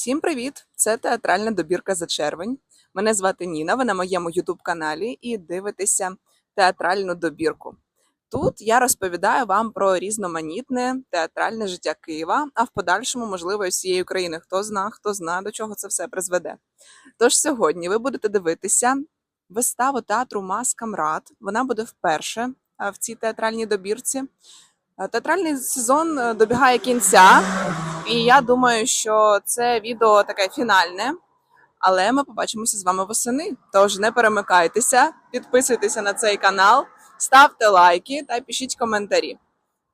Всім привіт! Це театральна добірка за червень. Мене звати Ніна. Ви на моєму Ютуб-каналі і дивитеся театральну добірку. Тут я розповідаю вам про різноманітне театральне життя Києва, а в подальшому, можливо, всієї України. Хто зна, хто зна, до чого це все призведе. Тож сьогодні ви будете дивитися виставу театру Маска Мрад. Вона буде вперше в цій театральній добірці. А, Театральний сезон е, добігає кінця. І я думаю, що це відео таке фінальне, але ми побачимося з вами восени. Тож не перемикайтеся, підписуйтеся на цей канал, ставте лайки та пишіть коментарі.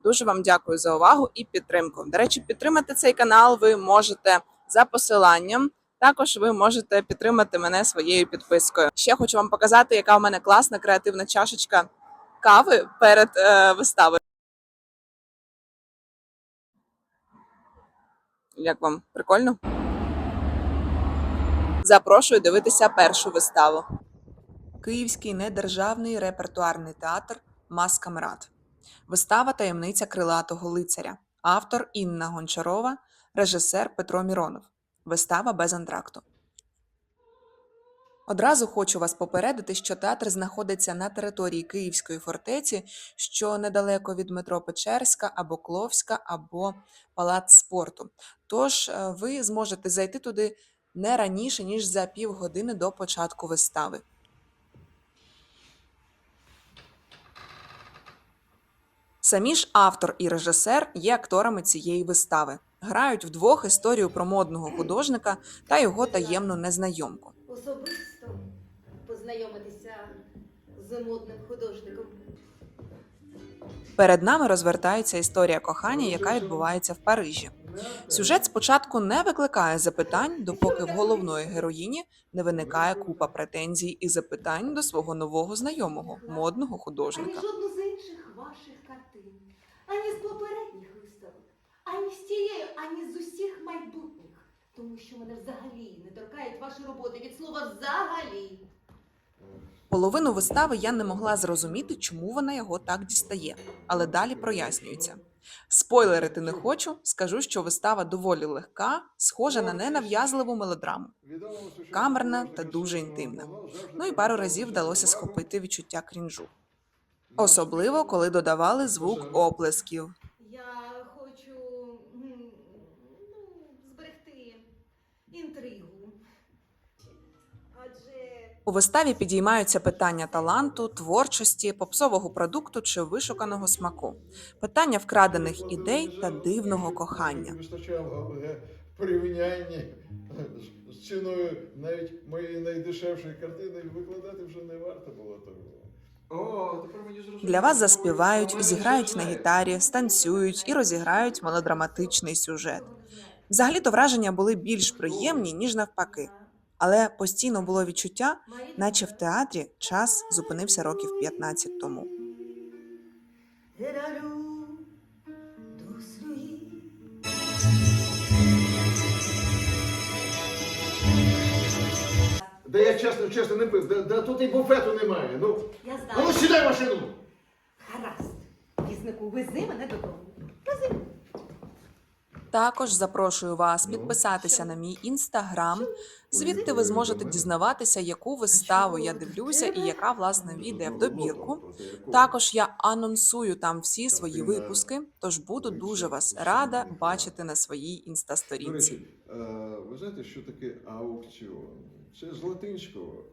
Дуже вам дякую за увагу і підтримку. До речі, підтримати цей канал ви можете за посиланням. Також ви можете підтримати мене своєю підпискою. Ще хочу вам показати, яка в мене класна креативна чашечка кави перед е, виставою. Як вам прикольно? Запрошую дивитися першу виставу. Київський недержавний репертуарний театр Маска Мрад. Вистава Таємниця крилатого лицаря. Автор Інна Гончарова, режисер Петро Міронов. Вистава без антракту. Одразу хочу вас попередити, що театр знаходиться на території Київської фортеці, що недалеко від метро Печерська або Кловська, або Палац спорту. Тож е, ви зможете зайти туди не раніше, ніж за півгодини до початку вистави. Самі ж автор і режисер є акторами цієї вистави. Грають вдвох історію про модного художника та його таємну незнайомку. Особисто познайомитися з модним художником. Перед нами розвертається історія кохання, яка відбувається в Парижі. Сюжет спочатку не викликає запитань, допоки в головної героїні не виникає купа претензій і запитань до свого нового знайомого, модного Ані художника. жодну з інших ваших картин, ані з попередніх виставок, ані з тієї, ані з усіх майбутніх. Тому що мене взагалі не торкають ваші роботи від слова взагалі. Половину вистави я не могла зрозуміти, чому вона його так дістає, але далі прояснюється. Спойлерити не хочу, скажу, що вистава доволі легка, схожа на ненав'язливу мелодраму. камерна та дуже інтимна. Ну і пару разів вдалося схопити відчуття крінжу. Особливо, коли додавали звук оплесків. У виставі підіймаються питання таланту, творчості, попсового продукту чи вишуканого смаку, питання вкрадених ідей та дивного кохання. Вистачало але порівнянні з- з ціною навіть моєї найдешевшої картини викладати вже не варто було того. О, тепер мені зрозуміло. Для вас заспівають, зіграють на гітарі, станцюють і розіграють мелодраматичний сюжет. Взагалі-то враження були більш приємні, ніж навпаки. Але постійно було відчуття, наче в театрі час зупинився років 15 тому. Да я чесно, чесно не пив, да, да тут і буфету немає. Ну, Я а знаю. ну сідай в машину! Гаразд. Візнику, вези мене додому. Вези. Також запрошую вас підписатися на мій інстаграм. Звідти ви зможете дізнаватися, яку виставу я дивлюся і яка власне війде в добірку. Також я анонсую там всі свої випуски, тож буду дуже вас рада бачити на своїй інстасторінці. е, ви знаєте, що таке аукціон? Це з латинського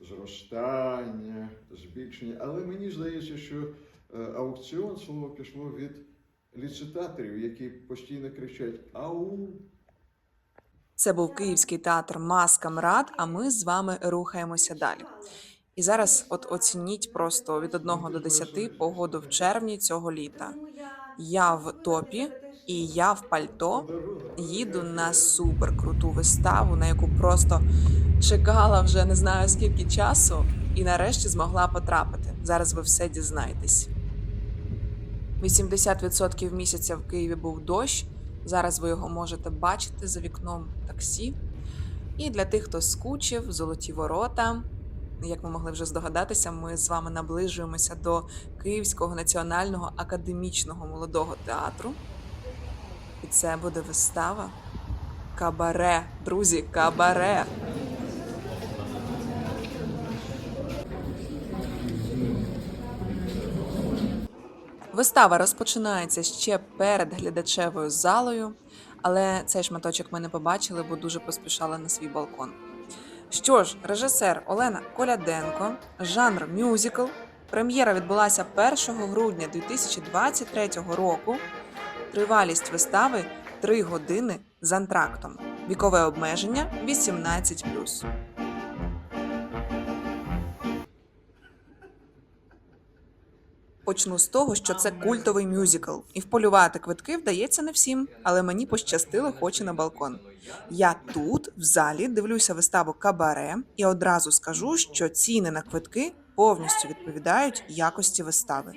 зростання, збільшення. Але мені здається, що е, аукціон слово пішло від ліцитаторів, які постійно кричать Ау. Це був Київський театр Маска Мрад. А ми з вами рухаємося далі. І зараз, от оцініть просто від 1 до 10 погоду в червні цього літа. Я в топі і я в пальто їду на супер круту виставу, на яку просто чекала вже не знаю скільки часу, і нарешті змогла потрапити. Зараз ви все дізнаєтесь. 80% місяця в Києві був дощ. Зараз ви його можете бачити за вікном таксі. І для тих, хто скучив, золоті ворота. Як ви могли вже здогадатися, ми з вами наближуємося до Київського національного академічного молодого театру. І це буде вистава Кабаре, друзі, кабаре. Вистава розпочинається ще перед глядачевою залою, але цей шматочок ми не побачили, бо дуже поспішали на свій балкон. Що ж, режисер Олена Коляденко, жанр мюзикл. Прем'єра відбулася 1 грудня 2023 року. Тривалість вистави 3 години з антрактом. Вікове обмеження 18. Почну з того, що це культовий мюзикл, і вполювати квитки вдається не всім, але мені пощастило, хоч і на балкон. Я тут, в залі, дивлюся виставу Кабаре, і одразу скажу, що ціни на квитки повністю відповідають якості вистави.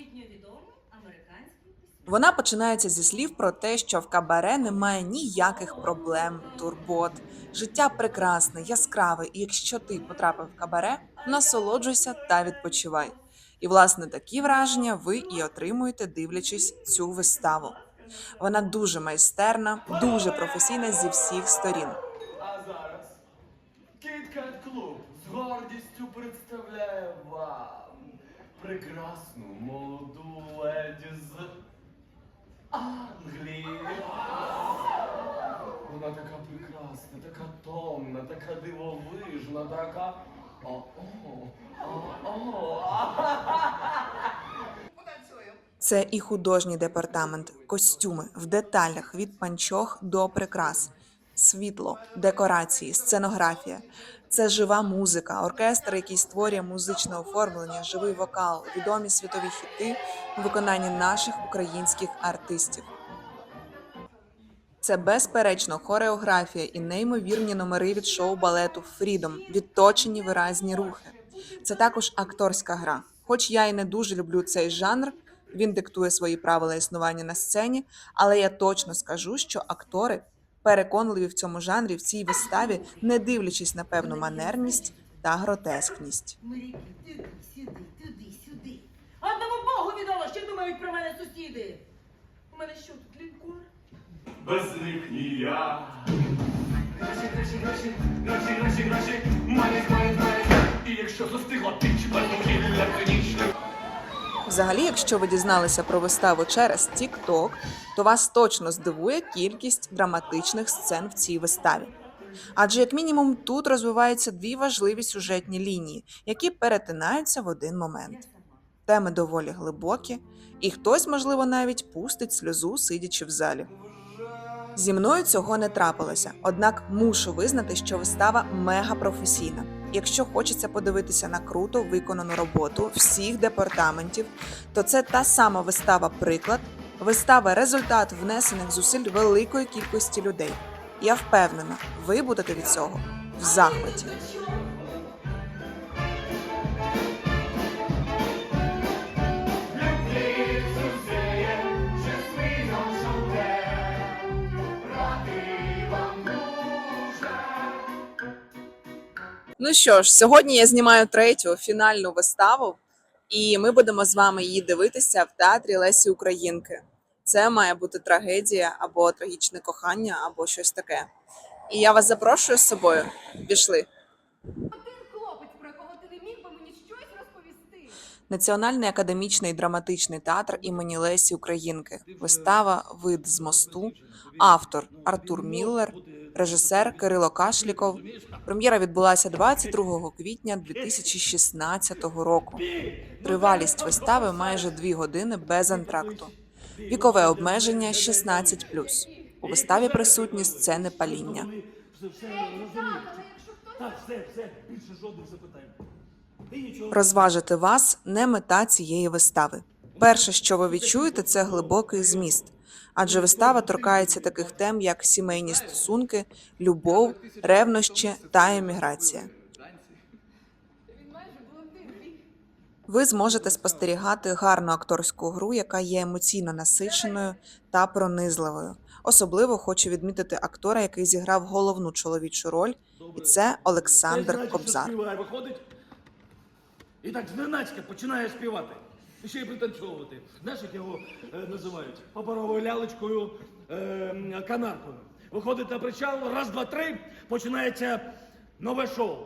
Вона починається зі слів про те, що в кабаре немає ніяких проблем, турбот. Життя прекрасне, яскраве, і якщо ти потрапив в кабаре, насолоджуйся та відпочивай. І власне такі враження ви і отримуєте, дивлячись цю виставу. Вона дуже майстерна, дуже професійна зі всіх сторін. А зараз Кіткат Клуб з гордістю представляє вам прекрасну молоду леді з Англії. Вона така прекрасна, така томна, така дивовижна, така. О, о, о, о. Це і художній департамент, костюми в деталях від панчох до прикрас, світло, декорації, сценографія. Це жива музика, оркестр, який створює музичне оформлення, живий вокал, відомі світові хіти у виконанні наших українських артистів. Це безперечно хореографія і неймовірні номери від шоу балету Фрідом, відточені виразні рухи. Це також акторська гра. Хоч я і не дуже люблю цей жанр, він диктує свої правила існування на сцені, але я точно скажу, що актори переконливі в цьому жанрі в цій виставі, не дивлячись на певну манерність та гротескність. Мрійки, туди, сюди, туди, сюди. Одному Богу відомо, що думають про мене сусіди. У мене що тут лінкор? Без них ніяк. Гроші, гроші, гроші, гроші, гроші, гроші, мають, мають, мають. І якщо застигла піч без вугілля. Взагалі, якщо ви дізналися про виставу через TikTok, то вас точно здивує кількість драматичних сцен в цій виставі. Адже, як мінімум, тут розвиваються дві важливі сюжетні лінії, які перетинаються в один момент. Теми доволі глибокі, і хтось, можливо, навіть пустить сльозу, сидячи в залі. Зі мною цього не трапилося, однак мушу визнати, що вистава мега професійна. Якщо хочеться подивитися на круто виконану роботу всіх департаментів, то це та сама вистава приклад, вистава результат внесених зусиль великої кількості людей. Я впевнена, ви будете від цього в захваті. Ну що ж, сьогодні я знімаю третю фінальну виставу, і ми будемо з вами її дивитися в театрі Лесі Українки. Це має бути трагедія або трагічне кохання, або щось таке. І я вас запрошую з собою. Пішли. Національний академічний драматичний театр імені Лесі Українки. Вистава Вид з мосту. Автор Артур Міллер, режисер Кирило Кашліков. Прем'єра відбулася 22 квітня 2016 року. Тривалість вистави майже дві години без антракту. Вікове обмеження 16+. У виставі присутні сцени паління. Розважити вас не мета цієї вистави. Перше, що ви відчуєте, це глибокий зміст, адже вистава торкається таких тем, як сімейні стосунки, любов, ревнощі та еміграція. Ви зможете спостерігати гарну акторську гру, яка є емоційно насиченою та пронизливою. Особливо хочу відмітити актора, який зіграв головну чоловічу роль, і це Олександр Кобзар. виходить, і так зненацька починає співати. Ще й пританцьовувати. Знаєш, як його е, називають? Паперовою лялечкою, е, канаркою. виходить на причал, раз, два, три, починається нове шоу.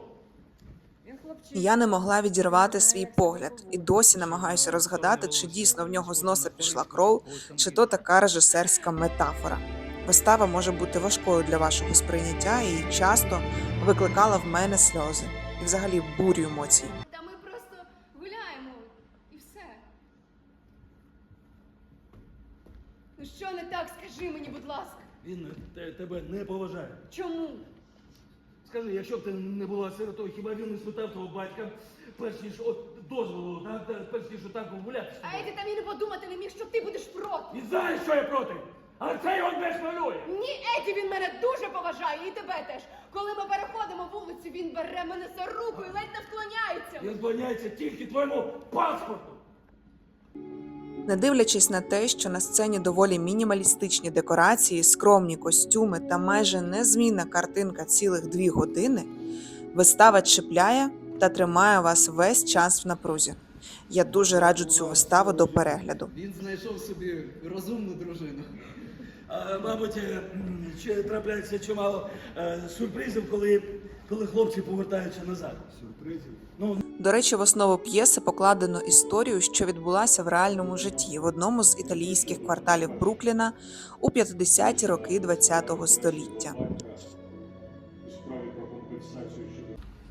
Я не могла відірвати свій погляд і досі намагаюся розгадати, чи дійсно в нього з носа пішла кров, чи то така режисерська метафора. Вистава може бути важкою для вашого сприйняття і часто викликала в мене сльози і взагалі бурю емоцій. Та ми просто гуляємо і все. Ну що не так, скажи мені, будь ласка. Він те- тебе не поважає. Чому? Скажи, якщо б ти не була сиротою, хіба він не спитав твого батька, перш ніж от дозволу, так, та- перш ніж отак гуляти з А тобою? Еді там і не подумати не міг, що ти будеш проти. Він знає, що я проти, але це його не хвилює. Ні, Еді, він мене дуже поважає, і тебе теж. Коли ми переходимо вулицю, він бере мене за руку і ледь не вклоняється. Він склоняється тільки твоєму паспорту. Не дивлячись на те, що на сцені доволі мінімалістичні декорації, скромні костюми та майже незмінна картинка цілих дві години, вистава чіпляє та тримає вас весь час в напрузі. Я дуже раджу цю виставу до перегляду. Він знайшов собі розумну дружину. А, мабуть, е, трапляється чимало е, сюрпризів, коли, коли хлопці повертаються назад. Сюрпризів? Ну, До речі, в основу п'єси покладено історію, що відбулася в реальному житті в одному з італійських кварталів Брукліна у 50-ті роки ХХ століття.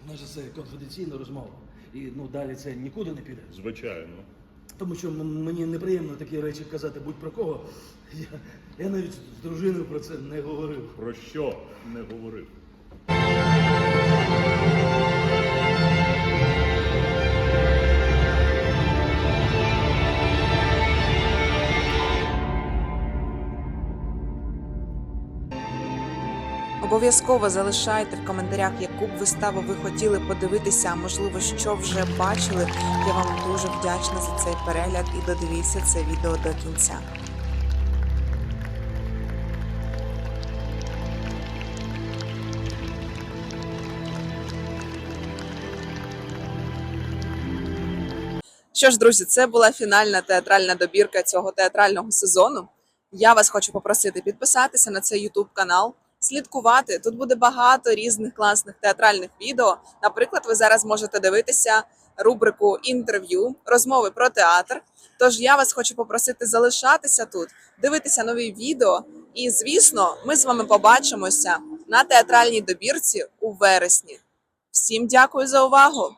у нас це конфіденційна розмова. І ну, далі це нікуди не піде. Звичайно. Тому що мені неприємно такі речі казати будь-про кого. Я, я навіть з дружиною про це не говорив. Про що не говорив? Обов'язково залишайте в коментарях, яку б виставу ви хотіли подивитися, а можливо, що вже бачили. Я вам дуже вдячна за цей перегляд і додивіться це відео до кінця. Що ж, друзі, це була фінальна театральна добірка цього театрального сезону. Я вас хочу попросити підписатися на цей YouTube канал, слідкувати. Тут буде багато різних класних театральних відео. Наприклад, ви зараз можете дивитися рубрику інтерв'ю, розмови про театр. Тож я вас хочу попросити залишатися тут, дивитися нові відео. І, звісно, ми з вами побачимося на театральній добірці у вересні. Всім дякую за увагу!